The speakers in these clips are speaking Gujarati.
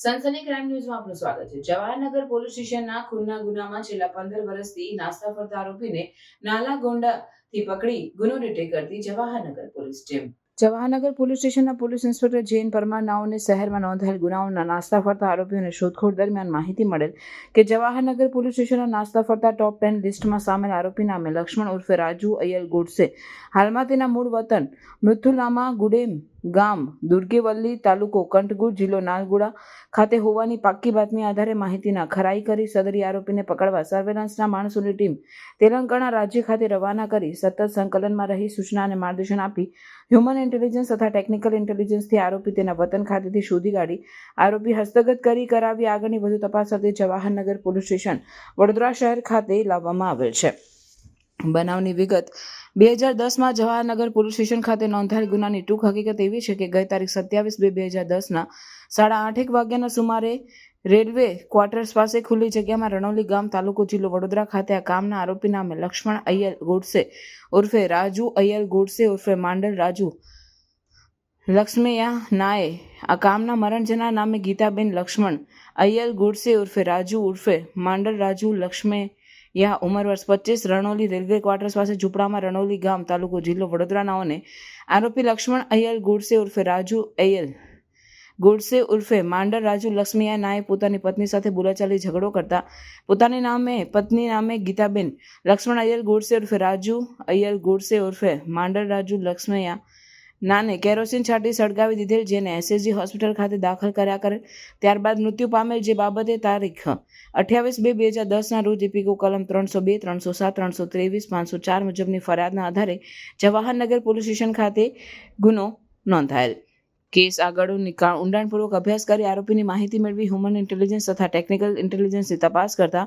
સનસની ક્રાઇમ ન્યૂઝમાં આપનું સ્વાગત છે. જવાહરનગર પોલીસ સ્ટેશનના ખૂનના ગુનામાં છેલ્લા પંદર વર્ષથી નાસ્તા ફરતા આરોપીને નાલા ગોંડાથી પકડી ગુનો ડિટેક્ટ કરતી Jawaharnagar police team. Jawaharnagar police સ્ટેશનના પોલીસ ઇન્સ્પેક્ટર જૈન પરમાર નાઓને શહેરમાં નોંધાયેલ ગુનાઓના નાસ્તા ફરતા આરોપીઓને શોધખોળ દરમિયાન માહિતી મળેલ કે જવાહરનગર પોલીસ સ્ટેશનના નાસ્તા ફરતા ટોપ ટેન લિસ્ટમાં સામેલ આરોપી નામે લક્ષ્મણ ઉર્ફે રાજુ અયલ ગોડસે. હાલમાં તેના મૂળ વતન મૃથુલામા ગુડેમ ગામ, દુર્ગેવલ્લી તાલુકો કંઠગુર જિલ્લો નાલગુડા ખાતે હોવાની પાક્કી બાતમી આધારે માહિતીના ખરાઈ કરી સદરી આરોપીને પકડવા સર્વેલન્સના માણસોની ટીમ તેલંગાણા રાજ્ય ખાતે રવાના કરી સતત સંકલનમાં રહી સૂચના અને માર્ગદર્શન આપી હ્યુમન ઇન્ટેલિજન્સ તથા ટેકનિકલ ઇન્ટેલિજન્સથી આરોપી તેના વતન ખાતેથી શોધી કાઢી. આરોપી હસ્તગત કરી કરાવી આગળની વધુ તપાસ અર્થે જવાહરનગર પોલીસ સ્ટેશન, વડોદરા શહેર ખાતે લાવવામાં આવેલ છે. બનાવની વિગત, બે હજાર દસમાં જવાહરનગર પોલીસ સ્ટેશન ખાતે નોંધાયેલ ગુનાની ટૂંક હકીકત એવી છે કે ગઈ તારીખ સત્યાવીસ બે બે હજાર દસના સાડા આઠેક વાગ્યાના સુમારે રેલવે ક્વાર્ટર્સ પાસે ખુલ્લી જગ્યામાં રણોલી ગામ તાલુકો જિલ્લો વડોદરા ખાતે આ કામના આરોપી નામે લક્ષ્મણ અય્યર ગોડસે ઉર્ફે રાજુ અય્યર ગોડસે ઉર્ફે માંડલ રાજુ લક્ષ્મૈયા નાએ આ કામના મરણજના નામે ગીતાબેન લક્ષ્મણ અય્યર ગુડસે ઉર્ફે રાજુ ઉર્ફે માંડલ રાજુ લક્ષ્મે યા ઉંમર વર્ષ પચીસ, રણોલી રેલવે ક્વાર્ટર્સ પાસે ઝૂંપડામાં રણોલી ગામ તાલુકો જિલ્લો વડોદરાનાઓને આરોપી લક્ષ્મણ અય્યર ગુડસે ઉર્ફે રાજુ અય્યર ગોડસે ઉર્ફે માંડર રાજુ લક્ષ્મીયા નાએ પોતાની પત્ની સાથે બોલાચાલી ઝઘડો કરતા પોતાની નામે, પત્ની નામે ગીતાબેન લક્ષ્મણ અય્યર ગોડસે ઉર્ફે રાજુ અય્યર ગોડસે ઉર્ફે માંડર રાજુ લક્ષ્મૈયા નાને કેરોસીન છાંટી સળગાવી દીધેલ, જેને એસએસજી હોસ્પિટલ ખાતે દાખલ કર્યા કરે. ત્યારબાદ મૃત્યુ પામેલ જે બાબતે તારીખ અઠ્યાવીસ બે બે હજાર દસના રોજ ઇપિકો કલમ ત્રણસો બે, ત્રણસો સાત, ત્રણસો ત્રેવીસ, પાંચસો ચાર મુજબની ફરિયાદના આધારે જવાહરનગર પોલીસ સ્ટેશન ખાતે ગુનો નોંધાયેલ. કેસ આગળ નિકાળ ઊંડાણપૂર્વક અભ્યાસ કરી આરોપીની માહિતી મેળવી હ્યુમન ઇન્ટેલિજન્સ તથા ટેકનિકલ ઇન્ટેલિજન્સની તપાસ કરતા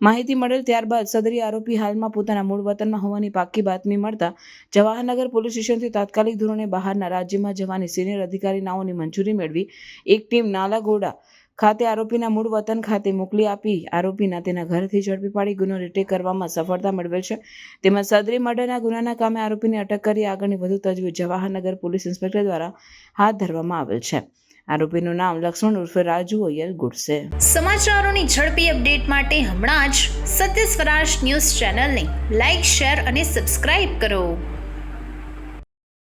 માહિતી મળેલ ત્યારબાદ સદરી આરોપી હાલમાં પોતાના મૂળ વતનમાં હોવાની પાક્કી બાતમી મળતા જવાહરનગર પોલીસ સ્ટેશનથી તાત્કાલિક ધોરણે બહારના રાજ્યમાં જવાની સિનિયર અધિકારી નાઓની મંજૂરી મેળવી એક ટીમ નાલાગોડા ખાતે આરોપીના મૂળ વતન ખાતે મોકલી આપી. આરોપીના તેના ઘરથી ઝડપી પાડી ગુનો રિટેક કરવામાં સફળતા મેળવેલ છે. તેમજ સદરી મર્ડરના ગુનાના કામે આરોપીને અટક કરી આગળની વધુ તજવીજ જવાહરનગર પોલીસ ઇન્સ્પેક્ટર દ્વારા હાથ ધરવામાં આવેલ છે. આરોપીનું નામ લક્ષ્મણ ઉર્ફે રાજુ ગુડ ગુડસે. સમાચારોની ઝડપી અપડેટ માટે હમણાં જ સત્ય સ્વરાજ ન્યૂઝ ચેનલને લાઇક શેર અને સબસ્ક્રાઇબ કરો.